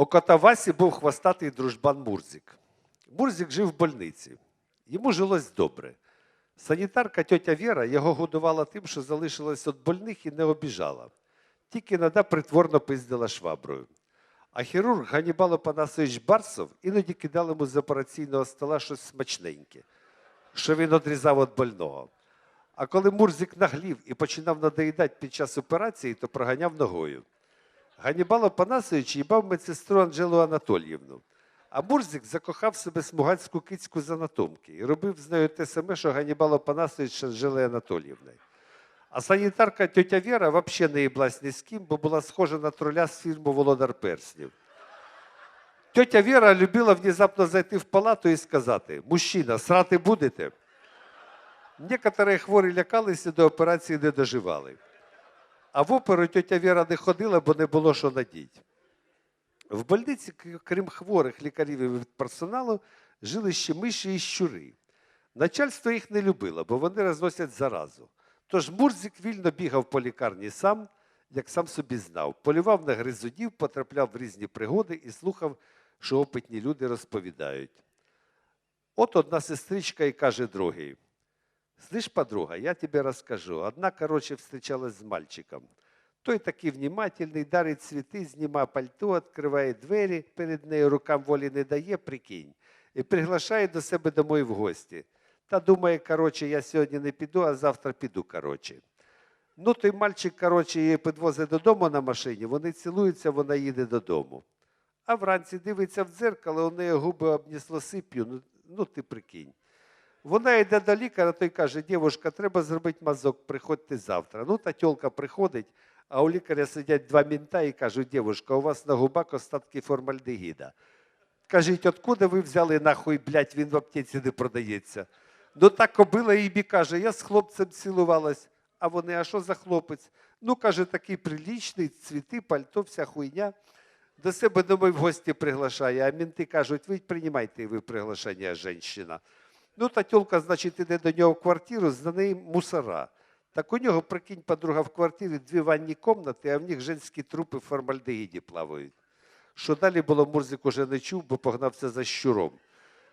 У кота Васі був хвостатий дружбан Мурзик. Мурзик жив в больниці. Йому жилось добре. Санітарка тьотя Віра його годувала тим, що залишилась від больних і не обіжала. Тільки іноді притворно пиздила шваброю. А хірург Ганібал Опанасович Барсов іноді кидав йому з операційного стола щось смачненьке, що він одрізав від больного. А коли Мурзик наглів і починав надоїдати під час операції, то проганяв ногою. Ганібал Опанасович їбав медсестру Анжелу Анатоліївну. А Мурзик закохав себе смугацьку кицьку з анатомки і робив з нею те саме, що Ганібал Опанасович з Анжелою Анатоліївною. А санітарка тьотя Віра взагалі не їблась ні з ким, бо була схожа на троля з фільму Володар Перснів. Тьотя Віра любила внезапно зайти в палату і сказати: Мужчина, срати будете? Некоторі хворі лякалися до операції не доживали. А в оперу тьотя Віра не ходила, бо не було що надіть. В больниці, крім хворих лікарів і персоналу, жили ще миші і щури. Начальство їх не любило, бо вони розносять заразу. Тож Мурзик вільно бігав по лікарні сам, як сам собі знав, полював на гризунів, потрапляв в різні пригоди і слухав, що опитні люди розповідають. От одна сестричка і каже другій. Слышь, подруга, я тебе расскажу. Одна, короче, встречалась с мальчиком. Той такий внимательний, дарить цвіти, знімає пальто, відкриває двері, перед нею рукам волі не дає, прикинь, і приглашає до себе домой в гості. Та думає, короче, я сьогодні не піду, а завтра піду, короче. Ну, той мальчик, короче, її підвозить додому на машині, вони цілуються, вона їде додому. А вранці дивиться в дзеркало, у неї губи обнісло сип'ю, ну, ну ти прикинь. Вона йде до лікаря, той каже, дівушка, треба зробити мазок, приходьте завтра. Ну, та тьолка приходить, а у лікаря сидять два мінта і кажуть, дівушка, у вас на губах остатки формальдегіда. Кажіть, откуда ви взяли нахуй, блядь, він в аптеці не продається. Ну та кобила їй каже, я з хлопцем цілувалась. А вони, а що за хлопець? Ну, каже, такий прилічний, цвіти, пальто, вся хуйня. До себе домой в гості приглашає, а мінти кажуть, ви приймайте ви приглашення, жінка. Ну, та тілка, значить, іде до нього в квартиру, за неї мусора. Так у нього, прикинь, подруга в квартирі дві ванні кімнати, а в них женські трупи в формальдегіді плавають. Що далі було, Мурзик уже не чув, бо погнався за щуром.